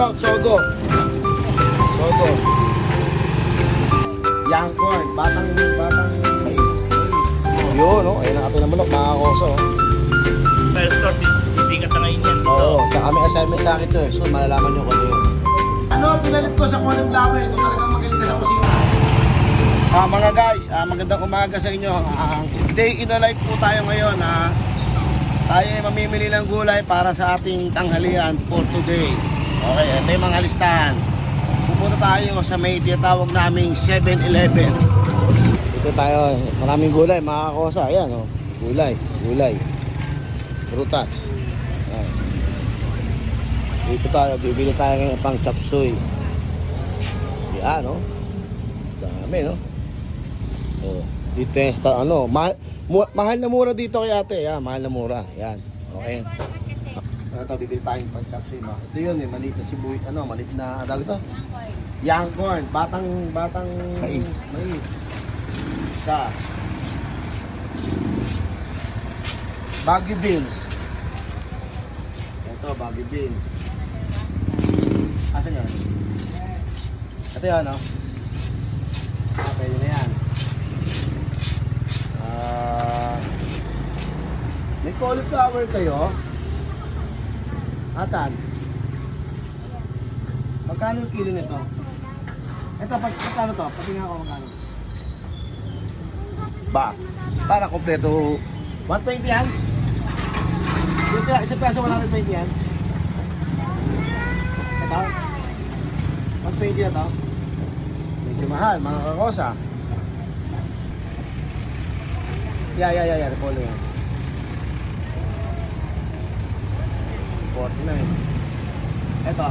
out, Sogo. Sogo. Young corn, batang, batang mais. Yun, no? Ayun ang ating na manok, mga koso. Pero store, sisikat na ngayon yan dito. Oo, tsaka may assignment sa akin to eh. So, malalaman nyo kung ano yun. Ano, pinalit ko sa corn flower kung talagang magaling ka sa kusina. Ah, mga guys, ah, magandang umaga sa inyo. Ah, day in the life po tayo ngayon. Ah. Tayo ay mamimili ng gulay para sa ating tanghalian for today. Okay, ito yung mga listahan. Pupunta tayo sa may tinatawag naming 7-Eleven. Dito tayo, maraming gulay, mga kakosa. Ayan, oh. gulay, gulay. Prutas. Ayan. Dito tayo, bibili tayo ngayon pang chapsuy. Yan, no? Dami, no? Oh, dito yung, ano, mu- mahal na mura dito kay ate. Yan, mahal na mura. Yan, okay. Ano to, bibili tayong pang chapsuy, ma. Ito yun, eh, maliit na sibuy, ano, maliit na, ano to? Young corn, batang, batang mais. Mais. Isa. Baggy beans. Ito, baggy beans. Asan yun? Ito yun, no? Ah, pwede na yan. Ah... may cauliflower kayo? Atan? Magkano kilo nito? Ito, pag, magkano to? Patingin ako magkano. Ba? Para kompleto. 120 yan? Isang peso 120 yan? Ito? 120 na to? Medyo mahal, mga kakosa. Yeah, yeah, yeah, yeah. Repolo yan. 49. Ito.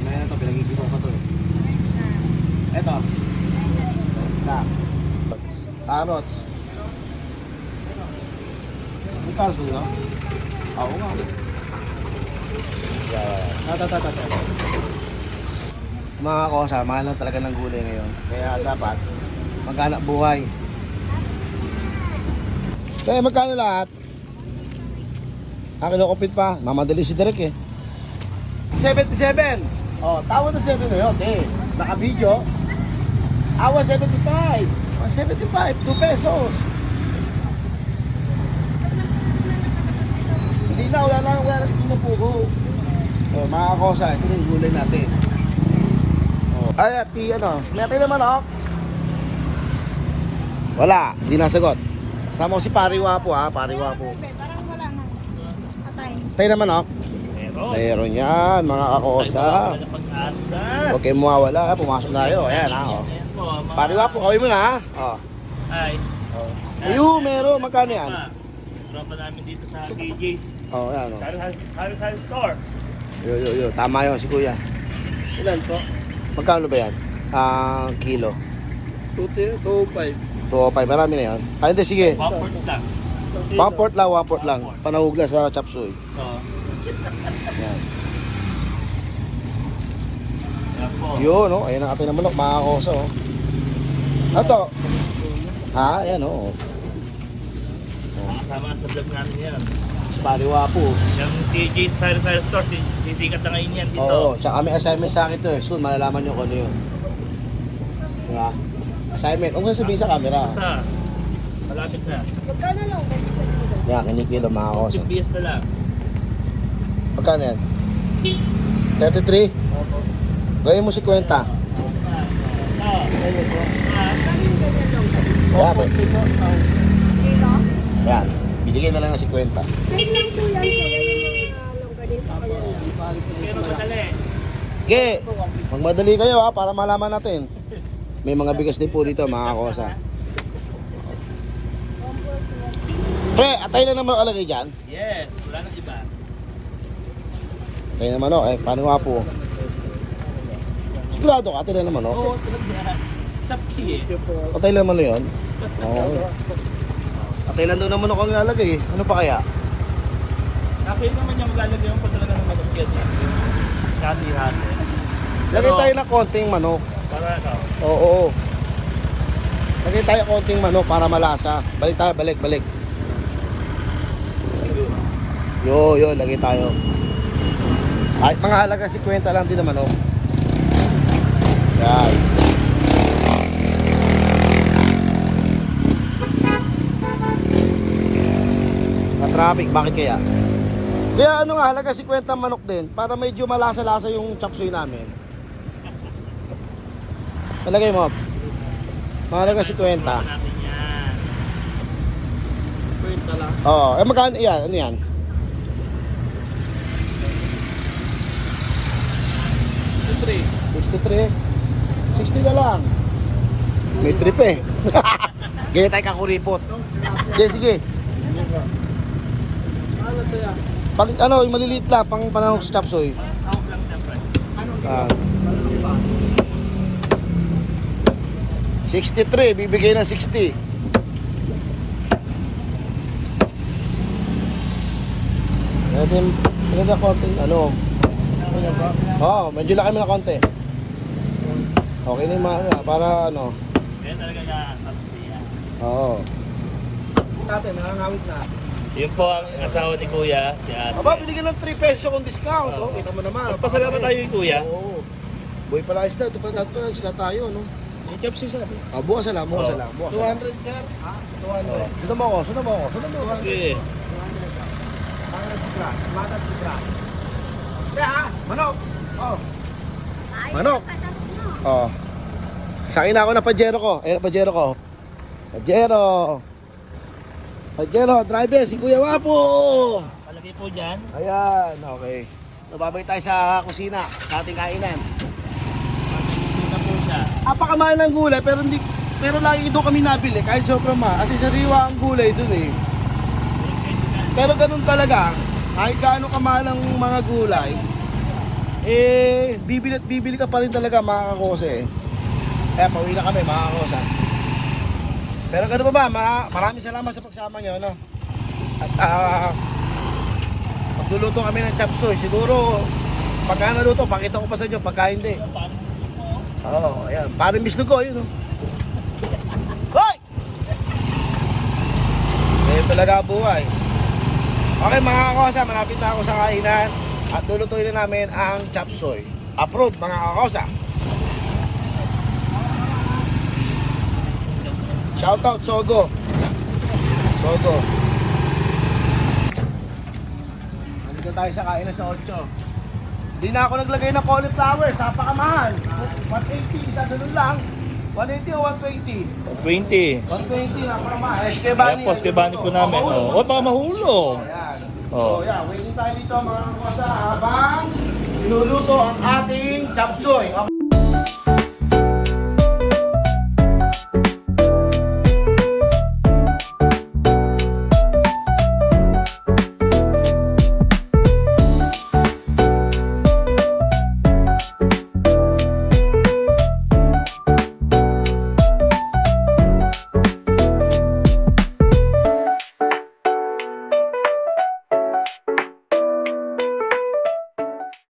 May na to, pinag-isipan ko to eh. Ito. Ito. Carrots. Ang carrots ba yun? Oo nga. Yeah. Tata, tata, tata. Mga kosa, mahal lang talaga ng gulay ngayon. Kaya dapat maghanap buhay. Kaya magkano lahat? Ah, kinukupit pa. Mamadali si Derek eh. 77! Oh, tawad na 7 ngayon, eh. Naka-video. Awa 75. Oh, 75, 2 pesos. Hindi na, wala na, wala na po ko. Oh, mga kosa, ito na yung gulay natin. Oh. Ay, at di, ano, tayo naman, oh. Wala, hindi nasagot. Tama ko si Pariwa po, ha, Pariwa po. Parang wala na. Atay. Tayo naman, oh. Meron. Meron yan, mga kakosa. Huwag kayong mawawala, ha. pumasok na tayo. Ayan, ha, oh. Pariwa po, kawin mo na, ha. Oh. Ay. Ayun, meron. Magkano yan? Tropa namin dito sa DJ's. Oh, ayan, oh. Sari Sari Store. Yo, yo, yo. Tama yun si kuya. Ilan po? Magkano ba yan? Ah, kilo. 2.5. 205. Marami na yan. Ah, hindi, sige. Comfort lang. One port lang, one port lang. Panahugla sa chapsuy. So, Yan. yan po. Yun, no? Ayan ang ating na manok. Mga kosa, oh. Ito. Ha? Ayan, oh. Kasama sa vlog namin yan. Pariwa po. Yung DJ's Sari Sari Store, sis- sisikat na ngayon yan dito. Oo. Tsaka may assignment sa akin to eh. Soon, malalaman nyo kung ano yun. Diba? Assignment. Huwag mo sabihin sa camera. Sa, malapit na. Magkano lang sa? Yan, kinikilo mga kosa. 50 BS na lang. Magkano yan? 33? Gawin mo si kwenta. Ah? Yan, may- Kilo? yan. Binigyan na lang ng 50. Same lang po yan. Yan yung mga longganisa yan lang. pero madali. Ge, magmadali kayo ha para malaman natin. May mga bigas din po dito mga kosa. Pre, atay lang naman kalagay dyan. Yes, wala nang iba. Atay naman oh, eh, paano nga po? Sigurado ka, atay lang naman oh. Oo. Chapsi eh. Atay lang naman oh yun. Oo. Atay lang daw naman ako ang lalagay eh. Ano pa kaya? Kasi yun naman yung maglalagay yung pag talaga ng manok yan. Hati-hati. Lagay tayo ng konting manok. Para ano, Oo, oo. Lagay tayo konting manok para malasa. Balik tayo, balik, balik. Yo, yo, lagay tayo. Ay, mga halaga 50 lang din naman, oh. Yan. Na-traffic, bakit kaya? Kaya ano nga, halaga 50 manok din para medyo malasa-lasa yung chapsuy namin. Palagay mo. Mahalaga 50. Natin yan. Kwenta lang. Oo, eh magkano yan? Ano yan? 63. 63. 60 na lang. May trip eh. Gaya tayo kakuripot. Sige, sige. Pag ano, yung maliliit lang, pang panahon sa chapsoy. Ah. 63, bibigay ng 60. Natin, pinagda konti, ano, Oo, oh, medyo laki mo na konti. Okay na yung mga, para ano, Kaya talaga nakakapsi yan. oo. Ate, nangangawit na. Yun po ang asawa ni Kuya, si Ate. Aba, binigyan ng 3 peso kung discount. Oh, kita mo naman. Pasalamat tayo kay Kuya. Oo. Boy pala isda. Ito pala dapat pala isda tayo, no? Yung chopsy sabi. Ah, bukas na lang, bukas lang. Bukas na lang. 200, sir. Ha? 200. Sundan mo ako, sundan mo ako, sundan mo ako. Sige. Mangat si Crash, mangat si Crash. Kaya ha, manok. Oh. Manok. Oh. Sa akin na ako na pajero ko. Ayan, pajero ko. Pajero. Pajero, driver, si Kuya Wapo. Palagay po dyan. Ayan, okay. So, babalik tayo sa kusina, sa ating kainan. Dito po siya. Apakamahal ng gulay, pero hindi pero lagi doon kami nabili, kahit sobrang mahal. Kasi sariwa ang gulay doon eh. Pero ganun talaga, kahit gaano kamahal ang mga gulay, eh, bibili at bibili ka pa rin talaga mga kakose eh. Kaya pauwi na kami mga kakosa. Pero pa ba, ma- maraming salamat sa pagsama nyo, no? At ah, magluluto kami ng chapsoy. Siguro, pagka naluto, pakita ko pa sa inyo, pagka hindi. Oo, oh, ayan. Parang misno ko, yun, oh. Hoy! Ganyan talaga buhay. Okay mga kakosa, malapit na ako sa kainan at lulutuin na namin ang chapsoy. Approved mga kakosa. Shoutout Sogo. Sogo. Nandito tayo sa kainan sa 8. Di na ako naglagay ng cauliflower, napakamahal. 180, isa ganun lang. 180 o 120? 20. 120, napakamahal. SK Kaya Bani. po, skibanin po namin. Oh, oh baka mahulog. Ayan. Oh. So, yeah, waiting tayo dito mga kakosa habang niluluto ang ating chapsoy. Okay.